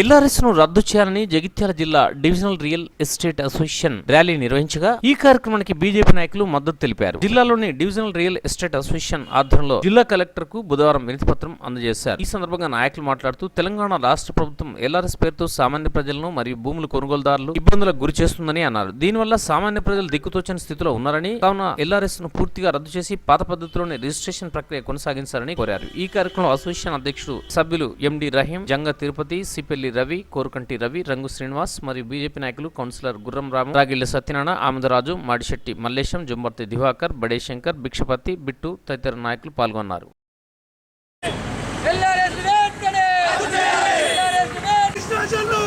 ఎల్ఆర్ఎస్ను రద్దు చేయాలని జగిత్యాల జిల్లా divisional real estate association rally నిర్వహించగా ఈ కార్యక్రమానికి బీజేపీ నాయకులు మద్దతు తెలిపారు. జిల్లాలోని డివిజనల్ రియల్ ఎస్టేట్ అసోసియేషన్ ఆధ్వర్యంలో జిల్లా కలెక్టర్కు బుధవారం వినతిపత్రం అందజేశారు. ఈ సందర్భంగా నాయకులు మాట్లాడుతూ తెలంగాణ రాష్ట్ర ప్రభుత్వం ఎల్ఆర్ఎస్ పేరుతో సామాన్య ప్రజలను మరియు భూముల కొనుగోలుదారులు ఇబ్బందులకు గురి చేస్తుందని అన్నారు. దీనివల్ల సామాన్య ప్రజలు దిక్కుతోచని స్థితిలో ఉన్నారని కావున ఎల్ఆర్ఎస్ను పూర్తిగా రద్దు చేసి పాత పద్ధతిలోనే రిజిస్ట్రేషన్ ప్రక్రియ కొనసాగించాలని కోరారు. ఈ కార్యక్రమంలో అసోసియేషన్ అధ్యక్షుడు సభ్యులు ఎండి రహీం జంగ తిరుపతి సిపెల్లి రవి కోరుకంటి రవి రంగు శ్రీనివాస్ మరియు బీజేపీ నాయకులు కౌన్సిలర్ గుర్రం రాము రాగిళ్ళ సత్యనారాయణ ఆమదరాజు మాడిశెట్టి మల్లేశం జుంబర్తి దివాకర్ బడేశంకర్ భిక్షపతి బిట్టు తదితర నాయకులు పాల్గొన్నారు ఎల్ఆర్ఎస్ వెంటనే ఎల్ఆర్ఎస్ వెంటనే స్టేషన్లు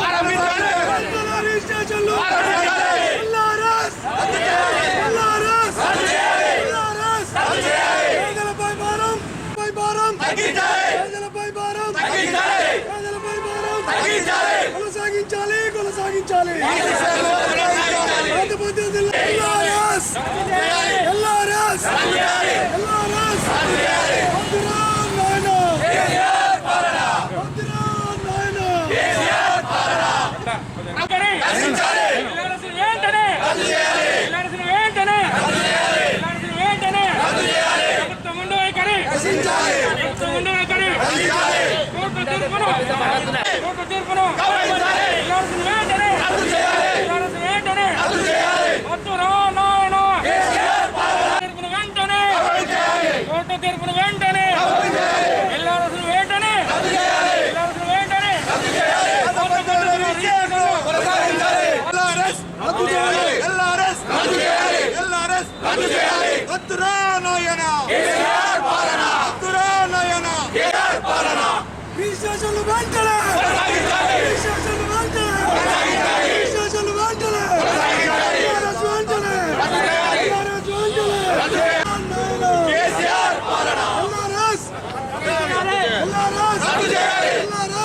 ఎల్ఆర్ఎస్ స్టేషన్లు ఎల్ఆర్ఎస్ ఎల్ఆర్ఎస్ ఎల్ఆర్ఎస్ పేదలపై భారం పై భారం పేదలపై భారం పేదలపై భారం కొనసాగించాలి కొనసాగించాలి పాత పద్ధతుల్లో ఎల్ఆర్ఎస్ ఎల్ఆర్ఎస్ ఎల్ఆర్ఎస్ వద్దురా నాయనా వద్దురా కొనసాగించాలి కొనసాగించాలి వెంటనే ఎల్ఆర్ఎస్ వెంటనే ఎల్ఆర్ఎస్ వెంటనే ప్రభుత్వం ఉండు వైఖరి ప్రభుత్వం ఉండు వైఖరి కోర్టు తీర్పును కోర్టు తీర్పును ఎల్ఆర్ఎస్ వెంటనే ఎల్ఆర్ఎస్ వెంటనే వద్దు రా నాయన తీర్పును వెంటనే కోర్టు తీర్పును వెంటనే ఎల్ఆర్ఎస్ వెంటనే ఎల్ఆర్ఎస్ వెంటనే కోర్టు తీర్పును ఎల్ఆర్ఎస్ రద్దు చేయాలి ఎల్ఆర్ఎస్ రద్దు చేయాలి ఎల్ఆర్ఎస్ రద్దు చేయాలి వద్దురా నాయన కేసీఆర్ పాలన వద్దురా నాయన కేసీఆర్ పాలన విశేషాలు వెంటనే విశేషాలు వెంటనే విశేషాలు వెంటనే ఎల్ఆర్ఎస్ వెంటనే ఎల్ఆర్ఎస్ వెంటనే కేసీఆర్ పాలన ఎల్ఆర్ఎస్ ఎల్ఆర్ఎస్ రద్దు చేయాలి ఎల్ఆర్ఎస్ రద్దు చేయాలి పద్ధతుల రీషేర్లు పద్ధతుల రీషేర్లు పద్ధతుల రీషేర్లు ఎల్ఆర్ఎస్ వెంటనే ఎల్ఆర్ఎస్ వెంటనే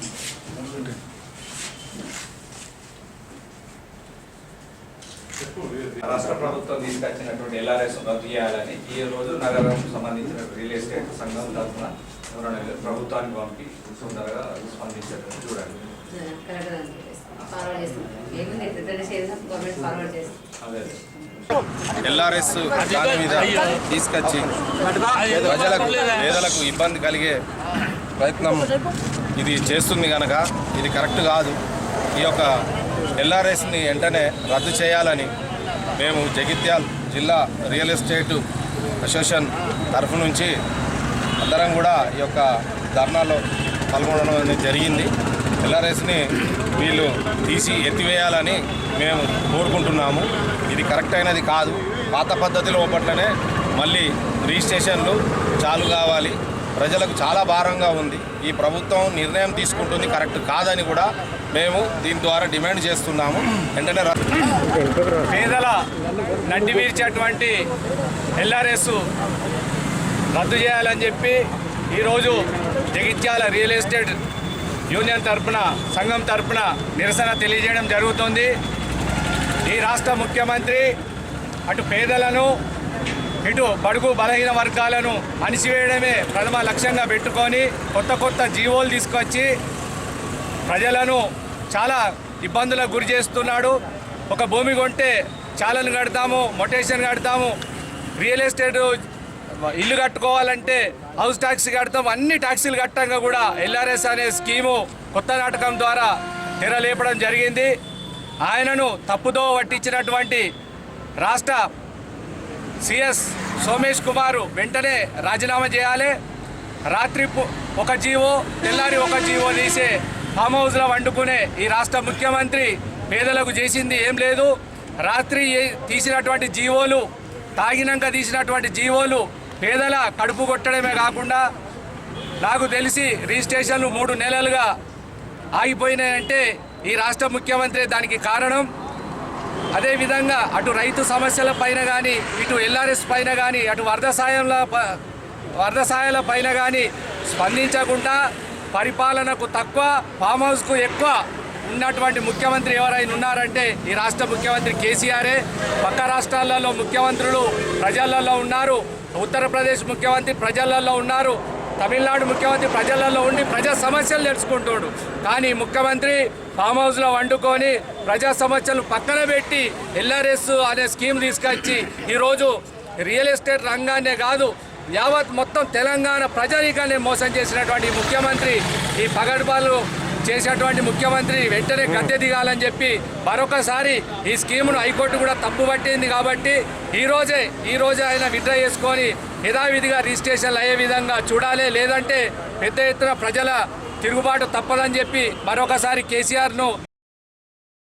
రాష్ట్ర ప్రభుత్వం తీసుకొచ్చినటువంటి ఎల్ఆర్ఎస్ రద్దు చేయాలని ఈ రోజు నగరం సంబంధించిన రియల్ ఎస్టేట్ సంఘం తరఫున ఎవరైనా ప్రభుత్వానికి పంపి తొందరగా స్పందించేటట్టు చూడండి అదే ఎల్ఆర్ఎస్ దాని మీద తీసుకొచ్చి ప్రజలకు పేదలకు ఇబ్బంది కలిగే ప్రయత్నం ఇది చేస్తుంది కనుక ఇది కరెక్ట్ కాదు. ఈ యొక్క ఎల్ఆర్ఎస్ని వెంటనే రద్దు చేయాలని మేము జగిత్యాల్ జిల్లా రియల్ ఎస్టేట్ అసోసియేషన్ తరఫు నుంచి అందరం కూడా ఈ యొక్క ధర్నాలో పాల్గొనడం అనేది జరిగింది. ఎల్ఆర్ఎస్ని వీళ్ళు తీసి ఎత్తివేయాలని మేము కోరుకుంటున్నాము. ఇది కరెక్ట్ అయినది కాదు. పాత పద్ధతిలో పట్లనే మళ్ళీ రిజిస్ట్రేషన్లు చాలు కావాలి. ప్రజలకు చాలా భారంగా ఉంది. ఈ ప్రభుత్వం నిర్ణయం తీసుకుంటుంది కరెక్ట్ కాదని కూడా మేము దీని ద్వారా డిమాండ్ చేస్తున్నాము. వెంటనే పేదల నడ్డి వీర్చేటువంటి ఎల్ఆర్ఎస్ రద్దు చేయాలని చెప్పి ఈరోజు జగిత్యాల రియల్ ఎస్టేట్ యూనియన్ తరఫున సంఘం తరపున నిరసన తెలియజేయడం జరుగుతుంది. ఈ రాష్ట్ర ముఖ్యమంత్రి అటు పేదలను ఇటు బడుగు బలహీన వర్గాలను అణిచివేయడమే ప్రథమ లక్ష్యంగా పెట్టుకొని కొత్త కొత్త జీవోలు తీసుకొచ్చి ప్రజలను చాలా ఇబ్బందులకు గురి చేస్తున్నాడు. ఒక భూమి కొంటే చాలను కడతాము మొటేషన్ కడతాము రియల్ ఎస్టేట్ ఇల్లు కట్టుకోవాలంటే హౌస్ ట్యాక్స్ కడతాం అన్ని ట్యాక్సీలు కట్టంగా కూడా ఎల్ఆర్ఎస్ అనే స్కీము కొత్త నాటకం ద్వారా తెరలేపడం జరిగింది. ఆయనను తప్పుదో పట్టించినటువంటి రాష్ట్ర సిఎస్ సోమేష్ కుమార్ వెంటనే రాజీనామా చేయాలి. రాత్రి ఒక జీవో తెల్లారి ఒక జీవో తీసే ఫామ్ హౌస్లో వండుకునే ఈ రాష్ట్ర ముఖ్యమంత్రి పేదలకు చేసింది ఏం లేదు. రాత్రి తీసినటువంటి జీవోలు తాగినాక తీసినటువంటి జీవోలు పేదల కడుపు కొట్టడమే కాకుండా నాకు తెలిసి రిజిస్ట్రేషన్లు మూడు నెలలుగా ఆగిపోయినాయంటే ఈ రాష్ట్ర ముఖ్యమంత్రి దానికి కారణం అదేవిధంగా అటు రైతు సమస్యల పైన కానీ ఇటు ఎల్ఆర్ఎస్ పైన కానీ అటు వరద సాయంల ప- వరద సాయాల పైన కానీ స్పందించకుండా పరిపాలనకు తక్కువ ఫామ్ హౌస్కు ఎక్కువ ఉన్నటువంటి ముఖ్యమంత్రి ఎవరైనా ఉన్నారంటే ఈ రాష్ట్ర ముఖ్యమంత్రి కేసీఆరే. పక్క రాష్ట్రాలలో ముఖ్యమంత్రులు ప్రజలలో ఉన్నారు. ఉత్తరప్రదేశ్ ముఖ్యమంత్రి ప్రజలలో ఉన్నారు. తమిళనాడు ముఖ్యమంత్రి ప్రజలలో ఉండి ప్రజా సమస్యలు తెలుసుకుంటాడు. కానీ ముఖ్యమంత్రి ఫామ్ హౌస్లో వండుకొని ప్రజా సమస్యలు పక్కన పెట్టి ఎల్ఆర్ఎస్ అనే స్కీమ్ తీసుకొచ్చి ఈరోజు రియల్ ఎస్టేట్ రంగాన్నే కాదు యావత్ మొత్తం తెలంగాణ ప్రజానీకాన్ని మోసం చేసినటువంటి ముఖ్యమంత్రి ఈ పగడ్బాలు చేసినటువంటి ముఖ్యమంత్రి వెంటనే గద్దె దిగాలని చెప్పి మరొకసారి ఈ స్కీమును హైకోర్టు కూడా తప్పు పట్టింది కాబట్టి ఈరోజే ఈరోజే ఈ రోజే ఆయన విత్డ్రా చేసుకొని యథావిధిగా రిజిస్ట్రేషన్లు అయ్యే విధంగా చూడాలి. లేదంటే పెద్ద ఎత్తున ప్రజల తిరుగుబాటు తప్పదని చెప్పి మరొకసారి కేసీఆర్ను